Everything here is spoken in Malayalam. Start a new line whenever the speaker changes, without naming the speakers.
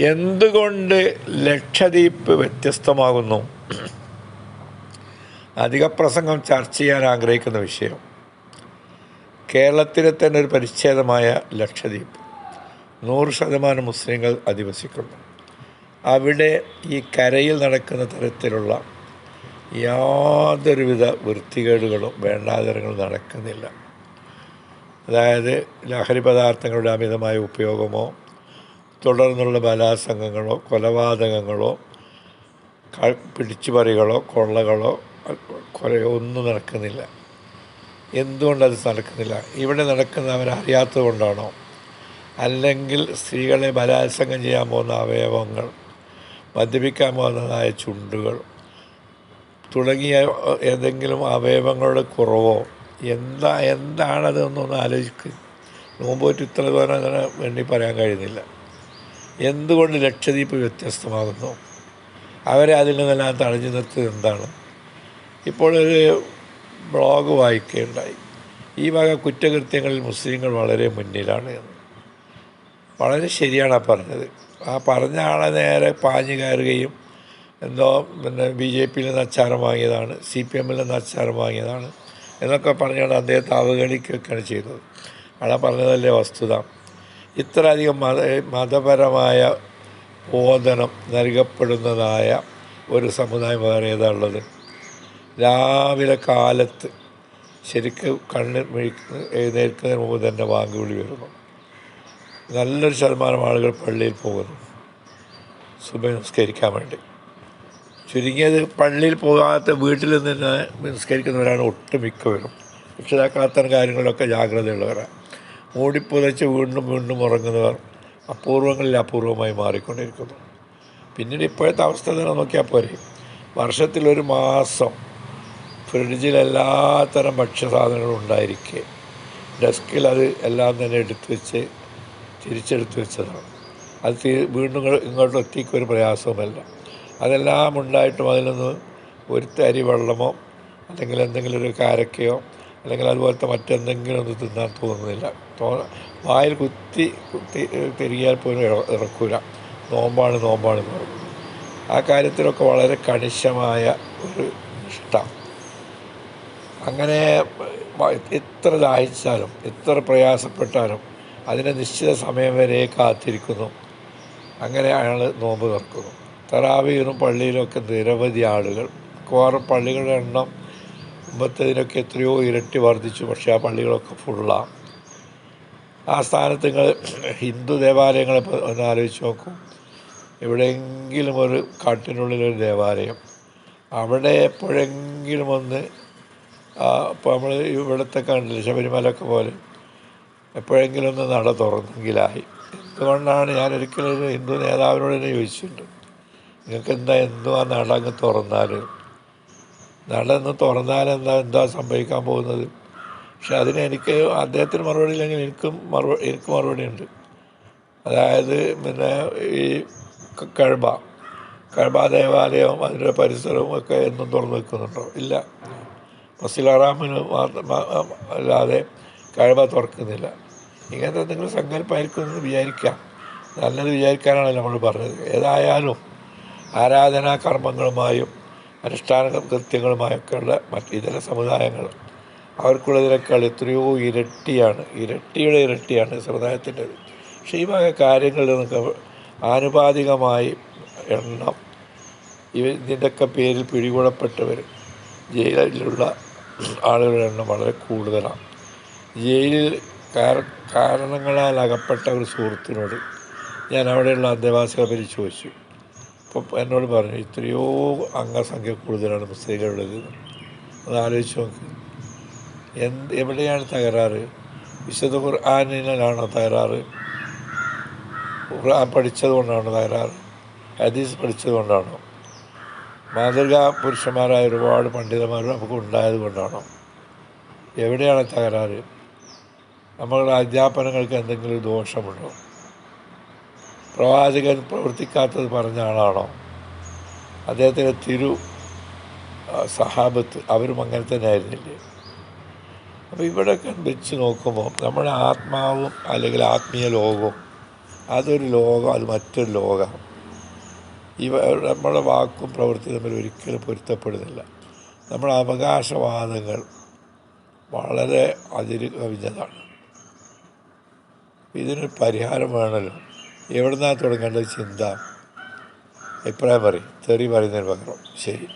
എന്തുകൊണ്ട് ലക്ഷദ്വീപ് വ്യത്യസ്തമാകുന്നു? അധിക പ്രസംഗം ചർച്ച ചെയ്യാൻ ആഗ്രഹിക്കുന്ന വിഷയം. കേരളത്തിലെ തന്നെ ഒരു പരിച്ഛേദമായ ലക്ഷദ്വീപ്. നൂറ് ശതമാനം മുസ്ലിങ്ങൾ അധിവസിക്കുന്നു. അവിടെ ഈ കരയിൽ നടക്കുന്ന തരത്തിലുള്ള യാതൊരുവിധ വൃത്തികേടുകളും വേണ്ടാതരങ്ങളും നടക്കുന്നില്ല. അതായത് ലഹരി പദാർത്ഥങ്ങളുടെ അമിതമായ ഉപയോഗമോ തുടർന്നുള്ള ബലാത്സംഗങ്ങളോ കൊലപാതകങ്ങളോ പിടിച്ചുപറികളോ കൊള്ളകളോ കൊലയോ ഒന്നും നടക്കുന്നില്ല. എന്തുകൊണ്ടത് നടക്കുന്നില്ല? ഇവിടെ നടക്കുന്നവർ അറിയാത്തത് കൊണ്ടാണോ അല്ലെങ്കിൽ സ്ത്രീകളെ ബലാത്സംഗം ചെയ്യാൻ പോകുന്ന അവയവങ്ങൾ മദ്യപിക്കാൻ പോകുന്നതായ ചുണ്ടുകൾ തുടങ്ങിയ ഏതെങ്കിലും അവയവങ്ങളുടെ കുറവോ? എന്താ എന്താണത് എന്നൊന്ന് ആലോചിക്കുക നോമ്പോറ്റ് ഇത്ര വേണ്ടി പറയാൻ കഴിയുന്നില്ല. എന്തുകൊണ്ട് ലക്ഷദ്വീപ് വ്യത്യസ്തമാകുന്നു? അവരെ അതിൽ നിന്നെല്ലാം തടഞ്ഞു നിർത്തിയത് എന്താണ്? ഇപ്പോഴൊരു ബ്ലോഗ് വായിക്കുകയുണ്ടായി ഈ വക കുറ്റകൃത്യങ്ങളിൽ മുസ്ലിങ്ങൾ വളരെ മുന്നിലാണ് എന്ന്. വളരെ ശരിയാണ് ആ പറഞ്ഞത്. ആ പറഞ്ഞ ആളെ നേരെ പാഞ്ഞു കയറുകയും എന്തോ പിന്നെ ബി ജെ പിയിൽ നിന്ന് അച്ചാരം വാങ്ങിയതാണ് സി പി എമ്മിൽ നിന്ന് അച്ചാരം വാങ്ങിയതാണ് എന്നൊക്കെ പറഞ്ഞുകൊണ്ട് അദ്ദേഹത്തെ അവഗണിക്കുകയൊക്കെയാണ് ചെയ്തത്. അവിടെ പറഞ്ഞതല്ലേ വസ്തുത? ഇത്ര അധികം മത മതപരമായ ബോധനം നൽകപ്പെടുന്നതായ ഒരു സമുദായം വേറെ ഏതാ ഉള്ളത്? രാവിലെ കാലത്ത് ശരിക്കും കണ്ണ് മിഴിക്ക് എഴുന്നേൽക്കുന്നതിന് മുമ്പ് തന്നെ വാങ്ങി വിളി വരുന്നു. നല്ലൊരു ശതമാനം ആളുകൾ പള്ളിയിൽ പോകുന്നു. സുബ നിസ്കരിക്കാൻ വേണ്ടി. ചുരുങ്ങിയത് പള്ളിയിൽ പോകാത്ത വീട്ടിൽ നിന്ന് നിസ്കരിക്കുന്നവരാണ് ഒട്ടുമിക്കവരും. രക്ഷിതാക്കാത്ത കാര്യങ്ങളിലൊക്കെ ജാഗ്രതയുള്ളവരാണ്. മൂടിപ്പുതച്ച് വീണ്ടും വീണ്ടും ഉറങ്ങുന്നവർ അപൂർവങ്ങളിൽ അപൂർവമായി മാറിക്കൊണ്ടിരിക്കുന്നു. പിന്നീട് ഇപ്പോഴത്തെ അവസ്ഥ തന്നെ നോക്കിയാൽ പോരെ. വർഷത്തിലൊരു മാസം ഫ്രിഡ്ജിൽ എല്ലാത്തരം ഭക്ഷ്യസാധനങ്ങളും ഉണ്ടായിരിക്കെ. ഡെസ്കിൽ അത് എല്ലാം തന്നെ എടുത്തു വെച്ച് തിരിച്ചെടുത്ത് വെച്ചതാണ്. അത് വീണ്ടും ഇങ്ങോട്ട് എത്തിക്കുക ഒരു പ്രയാസവുമല്ല. അതെല്ലാം ഉണ്ടായിട്ടും അതിൽ നിന്ന് ഒരു തരി വെള്ളമോ അല്ലെങ്കിൽ എന്തെങ്കിലും ഒരു കാരക്കയോ അല്ലെങ്കിൽ അതുപോലത്തെ മറ്റെന്തെങ്കിലും ഒന്നും തിന്നാൻ തോന്നുന്നില്ല. തോ വായിൽ കുത്തി കുത്തി തിരികിയാൽ പോലും ഇറ- ഇറക്കൂല. നോമ്പാണ് നോമ്പാണ് പറയും. ആ കാര്യത്തിലൊക്കെ വളരെ കണിശമായ ഒരു നിഷ്ഠ. അങ്ങനെ എത്ര ദാഹിച്ചാലും എത്ര പ്രയാസപ്പെട്ടാലും അതിനെ നിശ്ചിത സമയം വരെ കാത്തിരിക്കുന്നു. അങ്ങനെ അയാൾ നോമ്പ് തുറക്കുന്നു. തറാവീനും പള്ളിയിലൊക്കെ നിരവധി ആളുകൾ. മിക്കവാറും പള്ളികളുടെ എണ്ണം മുമ്പത്തേതിനൊക്കെ എത്രയോ ഇരട്ടി വർദ്ധിച്ചു. പക്ഷേ ആ പള്ളികളൊക്കെ ഫുള്ളാണ് ആ. സ്ഥാനത്ത് നിങ്ങൾ ഹിന്ദു ദേവാലയങ്ങളെ ഒന്ന് ആലോചിച്ച് നോക്കും. എവിടെയെങ്കിലും ഒരു കാട്ടിനുള്ളിലൊരു ദേവാലയം. അവിടെ എപ്പോഴെങ്കിലും ഒന്ന് ഇപ്പോൾ നമ്മൾ ഇവിടുത്തെ കണ്ടില്ല ശബരിമലയൊക്കെ പോലെ എപ്പോഴെങ്കിലും ഒന്ന് നട തുറന്നെങ്കിലായി. എന്തുകൊണ്ടാണ് ഞാൻ ഒരിക്കലും ഒരു ഹിന്ദു നേതാവിനോട് തന്നെ ചോദിച്ചിട്ടുണ്ട്. നിങ്ങൾക്ക് എന്താ എന്തോ ആ നട അങ്ങ് തുറന്നാൽ നട ഒന്ന് തുറന്നാൽ എന്താ എന്താ സംഭവിക്കാൻ പോകുന്നത്? പക്ഷെ അതിന് എനിക്ക് അദ്ദേഹത്തിന് മറുപടി ഇല്ലെങ്കിൽ എനിക്കും മറുപടി എനിക്ക് മറുപടി ഉണ്ട്. അതായത് പിന്നെ ഈ കഴബ. കഴബ ദേവാലയവും അതിന്റെ പരിസരവും ഒക്കെ എന്നും തുറന്നു വെക്കുന്നുണ്ടോ? ഇല്ല. മാത്രം അല്ലാതെ കഴബ തുറക്കുന്നില്ല. ഇങ്ങനത്തെ എന്തെങ്കിലും സങ്കല്പമായിരിക്കും എന്ന് വിചാരിക്കാം. നല്ലത് വിചാരിക്കാനാണ് നമ്മൾ പറഞ്ഞത്. ഏതായാലും ആരാധനാ കർമ്മങ്ങളുമായും അനുഷ്ഠാന കൃത്യങ്ങളുമായൊക്കെയുള്ള മറ്റ് ഇതര സമുദായങ്ങൾ. അവർക്കുള്ളതിനേക്കാൾ എത്രയോ ഇരട്ടിയാണ്. ഇരട്ടിയുടെ ഇരട്ടിയാണ് സമുദായത്തിന്റെത് പക്ഷേ ഈ വക കാര്യങ്ങളിൽ നിന്നൊക്കെ ആനുപാതികമായി എണ്ണം. ഇവ ഇതിന്റെയൊക്കെ പേരിൽ പിടികൂടപ്പെട്ടവർ ജയിലിലുള്ള ആളുകളുടെ എണ്ണം വളരെ കൂടുതലാണ്. ജയിലിൽ കാര- കാരണങ്ങളാൽ അകപ്പെട്ട ഒരു സുഹൃത്തിനോട് ഞാൻ അവിടെയുള്ള അന്തേവാസികളെ പറ്റി ചോദിച്ചു അപ്പം എന്നോട് പറഞ്ഞു ഇത്രയോ അംഗസംഖ്യ കൂടുതലാണ് മുസ്ലിങ്ങളുള്ളത് അത് ആലോചിച്ച് നോക്ക്. എന്ത് എവിടെയാണ് തകരാറ്? വിശുദ്ധ ഖുർആാനിനാണോ തകരാറ്? ഖുർആൻ പഠിച്ചത് കൊണ്ടാണോ തകരാറ്? ഹദീസ് പഠിച്ചത് കൊണ്ടാണോ? മാതൃകാ പുരുഷന്മാരായ ഒരുപാട് പണ്ഡിതന്മാർ നമുക്ക് ഉണ്ടായത് കൊണ്ടാണോ? എവിടെയാണ് തകരാറ്? നമ്മളുടെ അധ്യാപനങ്ങൾക്ക് എന്തെങ്കിലും ദോഷമുണ്ടോ? പ്രവാചകൻ പ്രവർത്തിക്കാത്തത് പറഞ്ഞ ആളാണോ? അദ്ദേഹത്തിന്റെ തിരു സഹാബത്ത് അവരും അങ്ങനെ തന്നെ ആയിരുന്നില്ലേ? അപ്പോൾ ഇവിടെയൊക്കെ വെച്ച് നോക്കുമ്പോൾ നമ്മുടെ ആത്മാവും അല്ലെങ്കിൽ ആത്മീയ ലോകവും അതൊരു ലോകം അത് മറ്റൊരു ലോകമാണ് ഇവ നമ്മുടെ വാക്കും പ്രവൃത്തി തമ്മിൽ ഒരിക്കലും പൊരുത്തപ്പെടുന്നില്ല. നമ്മുടെ അവകാശവാദങ്ങൾ വളരെ അതിര് കവിഞ്ഞതാണ്. ഇതിനൊരു പരിഹാരം വേണമല്ലോ എവിടെ നിന്നാണ് തുടങ്ങേണ്ടത് ചിന്ത? അഭിപ്രായം പറയും. തെറി പറയുന്നതിന് പകരം. ശരി.